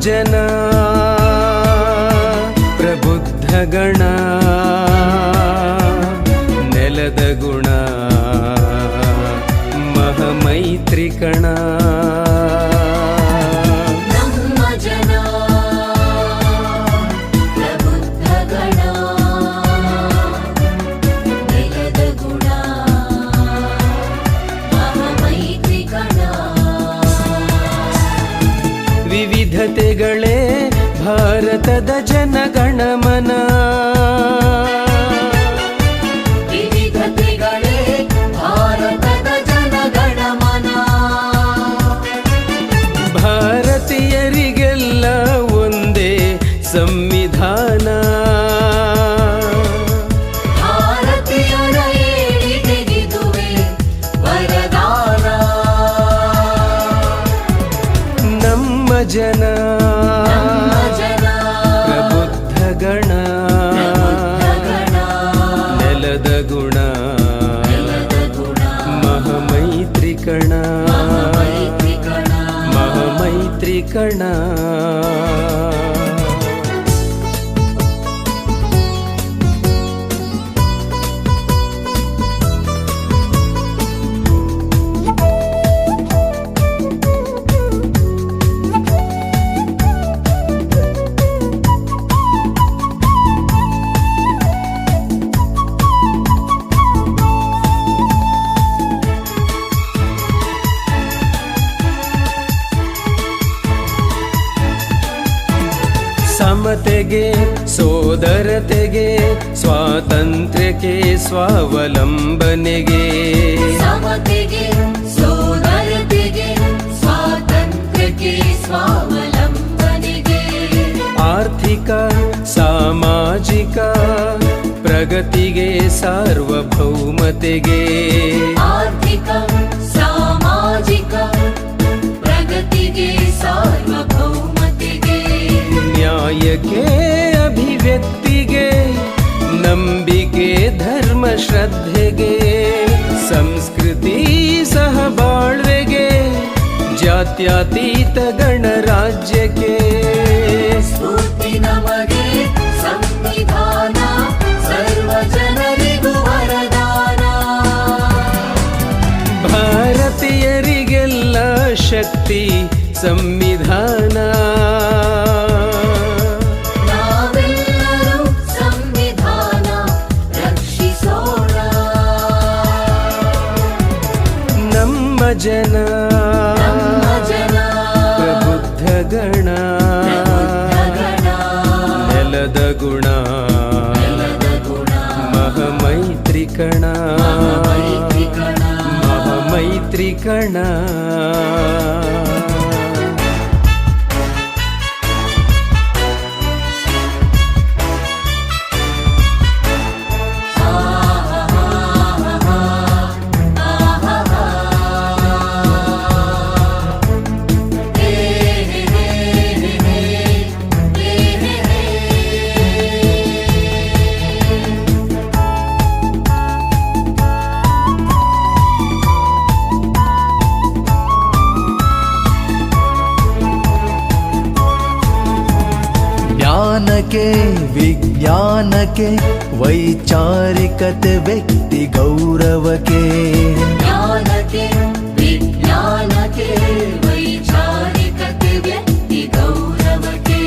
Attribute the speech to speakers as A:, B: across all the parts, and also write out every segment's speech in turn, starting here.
A: ಜನ ಪ್ರಬುದ್ಧ ಗಣ ನೆಲದ ಗುಣ ಮಹಮೈತ್ರಿಕಣ. ಭಾರತದ ಜನಗಣಮನ ಭಾರತೀಯರಿಗೆಲ್ಲ ಒಂದೇ ಸಂವಿಧಾನ. ನಮ್ಮ ಜನ ಮಹಮೈತ್ರಿಕಣ ಸಮತೆಗೆ ಸೋದರತೆಗೆ ಸ್ವಾತಂತ್ರ್ಯಕ್ಕೆ ಸ್ವಾವಲಂಬನೆಗೆ.
B: ಸೋದರತೆಗೆ ಸ್ವಾತಂತ್ರ್ಯಕ್ಕೆ ಸ್ವಾವಲಂಬನೆಗೆ.
A: ಆರ್ಥಿಕ ಸಾಮಾಜಿಕ ಪ್ರಗತಿಗೆ ಸಾರ್ವಭೌಮತೆಗೆ.
B: ಆರ್ಥಿಕ ಸಾಮಾಜಿಕ ಪ್ರಗತಿಗೆ ಸಾರ್ವಭೌಮತೆಗೆ.
A: ನ್ಯಾಯಕ್ಕೆ ನಂಬಿಕೆ ಧರ್ಮ ಶ್ರದ್ಧೆಗೆ ಸಂಸ್ಕೃತಿ ಸಹಬಾಳ್ವೆಗೆ ಜಾತ್ಯತೀತ ಗಣರಾಜ್ಯಕ್ಕೆ.
B: ಸ್ಫೂರ್ತಿ ನಮಗೆ ಸಂವಿಧಾನ ಸರ್ವ ಜನರಿಗೂ ವರದಾನ.
A: ಭಾರತೀಯರಿಗೆಲ್ಲ ಶಕ್ತಿ ಸಂವಿಧಾನ ಜನ ಪ್ರಬುದ್ಧ ಗಣ ನೆಲದ ಗುಣ ಮಹಮೈತ್ರಿಕಣ ಮಹಮೈತ್ರಿಕಣ.
C: ವಿಜ್ಞಾನಕ್ಕೆ ವೈಚಾರಿಕತೆ ವ್ಯಕ್ತಿ ಗೌರವಕ್ಕೆ.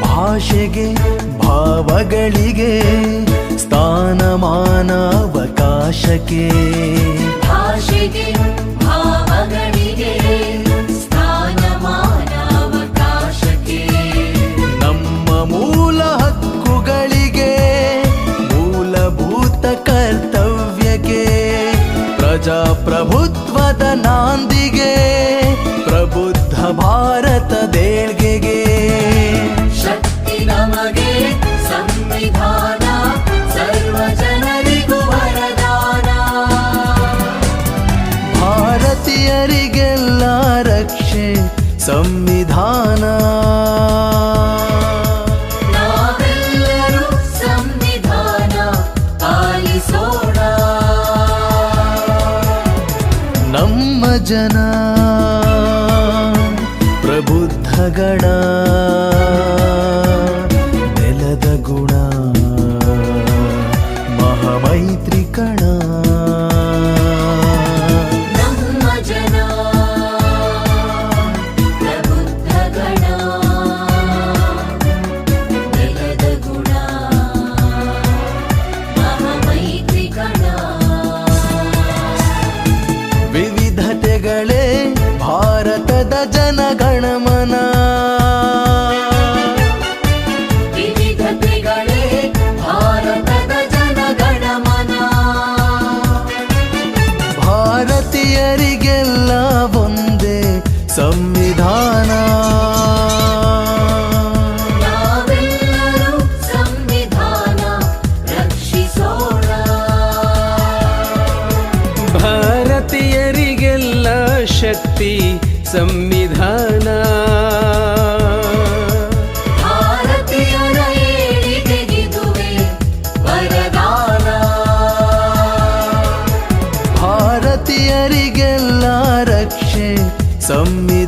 C: ಭಾಷೆಗೆ ಭಾವಗಳಿಗೆ ಸ್ಥಾನಮಾನ ಅವಕಾಶಕ್ಕೆ.
B: ಭಾಷೆಗೆ ಭಾವಗಳಿಗೆ ಸಂವಿಧಾನ ಸರ್ವ ಜನರಿಗೂ ವರದಾನ.
C: ಭಾರತೀಯರಿಗೆಲ್ಲ ರಕ್ಷೆ ಸಂವಿಧಾನ.
B: ನಾವೆಲ್ಲರೂ ಸಂವಿಧಾನ ಪಾಲಿಸೋಣ.
C: ನಮ್ಮ ಜನ
A: ಶಕ್ತಿ ಸಂವಿಧಾನ.
C: ಭಾರತೀಯರಿಗೆಲ್ಲ ರಕ್ಷೆ ಸಂವಿಧಾನ.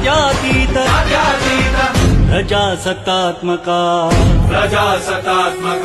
D: ಜಾತ್ಯತೀತ
E: ಜಾತ್ಯತೀತ
D: ಜಾತ್ಯತೀತ ಪ್ರಜಾಸತ್ತಾತ್ಮಕ
E: ಪ್ರಜಾಸತ್ತಾತ್ಮಕ